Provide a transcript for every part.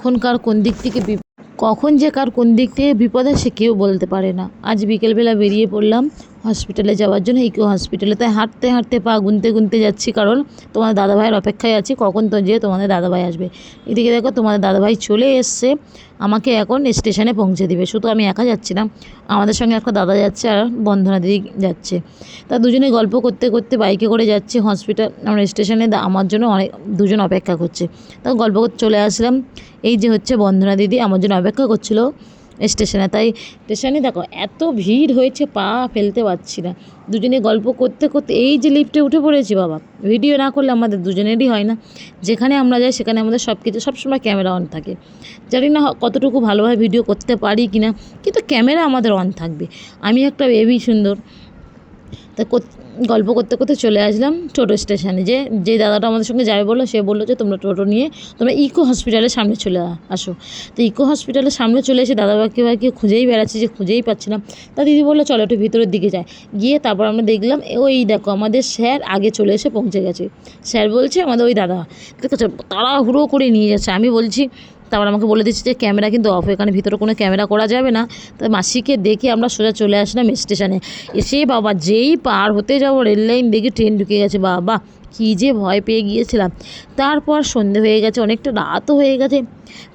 কখন কার কোন দিক থেকে কখন যে কার কোন দিক থেকে বিপদ আসে কেউ বলতে পারে না। আজ বিকেলবেলা বেরিয়ে পড়লাম হসপিটালে যাওয়ার জন্য। ইকো হসপিটালে তাই হাঁটতে হাঁটতে পা গুনতে গুনতে যাচ্ছি কারণ তোমার দাদাভাইয়ের অপেক্ষায় আছি, কখন তো যে তোমাদের দাদাভাই আসবে। এদিকে দেখো তোমাদের দাদাভাই চলে এসছে, আমাকে এখন স্টেশনে পৌঁছে দিবে। শুধু আমি একা যাচ্ছি না, আমাদের সঙ্গে একটা দাদা যাচ্ছে আর বন্ধনা দিদি যাচ্ছে। তা দুজনে গল্প করতে করতে বাইকে করে যাচ্ছি হসপিটাল আমরা স্টেশনে আমার জন্য অনেক দুজন অপেক্ষা করছে। তা গল্প করতে চলে আসলাম। এই যে হচ্ছে বন্ধনা দিদি আমার জন্য অপেক্ষা করছিল স্টেশনে। তাই স্টেশনে দেখো, এত ভিড় হয়েছে, পা ফেলতে পারছি না। দুজনে গল্প করতে করতে এই যে লিফটে উঠে পড়েছি বাবা ভিডিও না করলে আমাদের দুজনেরই হয় না। যেখানে আমরা যাই সেখানে আমাদের সব কিছু সবসময় ক্যামেরা অন থাকে। জানি না কতটুকু ভালোভাবে ভিডিও করতে পারি কি না কিন্তু ক্যামেরা আমাদের অন থাকবে। আমি একটা বেবি সুন্দর। তা গল্প করতে করতে চলে আসলাম টোটো স্টেশনে। যে যে দাদাটা আমাদের সঙ্গে যাবে বলল, সে বলল যে, তোমরা টোটো নিয়ে, তোমরা ইকো হসপিটালের সামনে চলে আসো। তো ইকো হসপিটালের সামনে চলে এসে দাদা বাকি বাকে খুঁজেই বেড়াচ্ছি যে, খুঁজেই পাচ্ছি না। তা দিদি বলল, চলো একটু ভিতরের দিকে যাই। গিয়ে তারপর আমরা দেখলাম, ওই দেখো, আমাদের স্যার আগে চলে এসে পৌঁছে গেছে। স্যার বলছে, আমাদের ওই দাদা। তাড়াহুড়ো করে নিয়ে যাচ্ছে। আমি বলছি তারপর আমাকে বলে দিচ্ছে যে, ক্যামেরা কিন্তু অফ এখানে ভিতরে কোনো ক্যামেরা করা যাবে না। তো মাসিকে দেখে আমরা সোজা চলে আসলাম স্টেশনে এসে বাবা, যেই পার হতে যাব, রেল লাইন দেখি ট্রেন ঢুকে গেছে। বাবা কী যে ভয় পেয়ে গিয়েছিলাম। তারপর সন্ধে হয়ে গেছে, অনেকটা রাতও হয়ে গেছে।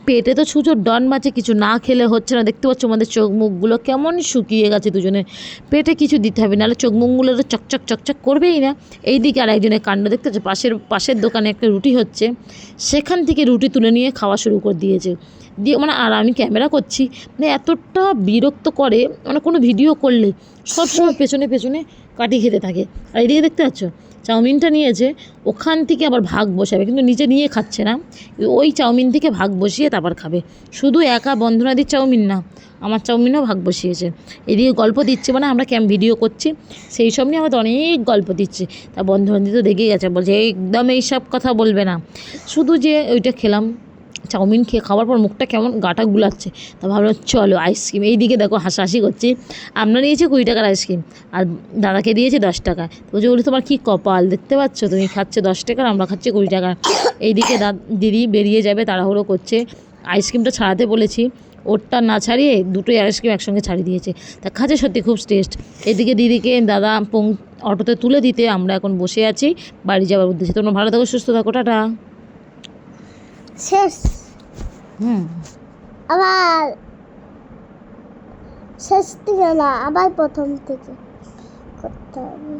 পেটে তো ছুঁচো ডন মাছে কিছু না খেলে হচ্ছে না। দেখতে পাচ্ছ আমাদের চোখ মুখগুলো কেমন শুকিয়ে গেছে দুজনে পেটে কিছু দিতে হবে, নাহলে চোখ মুখগুলো তো চকচক চকচক করবেই না। এইদিকে আর একজনের কাণ্ড, দেখতে পাচ্ছ পাশের পাশের দোকানে একটা রুটি হচ্ছে। সেখান থেকে রুটি তুলে নিয়ে খাওয়া শুরু করে দিয়েছে। দিয়ে মানে আর আমি ক্যামেরা করছি মানে এতটা বিরক্ত করে মানে কোনো ভিডিও করলে সবসময় পেছনে পেছনে কাটি খেতে থাকে। আর এদিকে দেখতে পাচ্ছ চাউমিনটা নিয়েছে ওখান থেকে আবার ভাগ বসাবে, কিন্তু নিজে নিয়ে খাচ্ছে না। ওই চাউমিন থেকে ভাগ বসিয়ে তারপর খাবে। শুধু একা বন্ধনাদির চাউমিন না, আমার চাউমিনও ভাগ বসিয়েছে। এদিকে গল্প দিচ্ছে মানে আমরা ক্যাম ভিডিও করছি, সেই সব নিয়ে আমাদের অনেক গল্প দিচ্ছে। তা বন্ধুবান্ধব তো দেখে গেছে, বলছে, একদম এইসব কথা বলবে না। শুধু যে ওইটা খেলাম চাউমিন খেয়ে খাওয়ার পর মুখটা কেমন গাটা গুলাচ্ছে। তা ভাবলাম, চলো আইসক্রিম এইদিকে দেখো হাসাহাসি করছি। আমরা নিয়েছি কুড়ি টাকার আইসক্রিম আর দাদাকে দিয়েছে দশ টাকা। তো বলছে, বলি, তোমার কী কপাল? দেখতে পাচ্ছ? তুমি খাচ্ছ দশ টাকার আমরা খাচ্ছি কুড়ি টাকা। এইদিকে দিদি বেরিয়ে যাবে, তাড়াহুড়ো করছে। আইসক্রিমটা ছাড়াতে বলেছি। ওরটা না ছাড়িয়ে দুটোই আইসক্রিম একসঙ্গে ছাড়িয়ে দিয়েছে। তা খাচ্ছে সত্যি খুব টেস্ট এদিকে দিদিকে দাদা পং, অটোতে তুলে দিতে আমরা এখন বসে আছি। বাড়ি যাওয়ার উদ্দেশ্যে। তোমরা ভালো থাকো, সুস্থ থাকো। টাটা। শেষ। আবার শেষ থেকে না আবার প্রথম থেকে করতে হবে।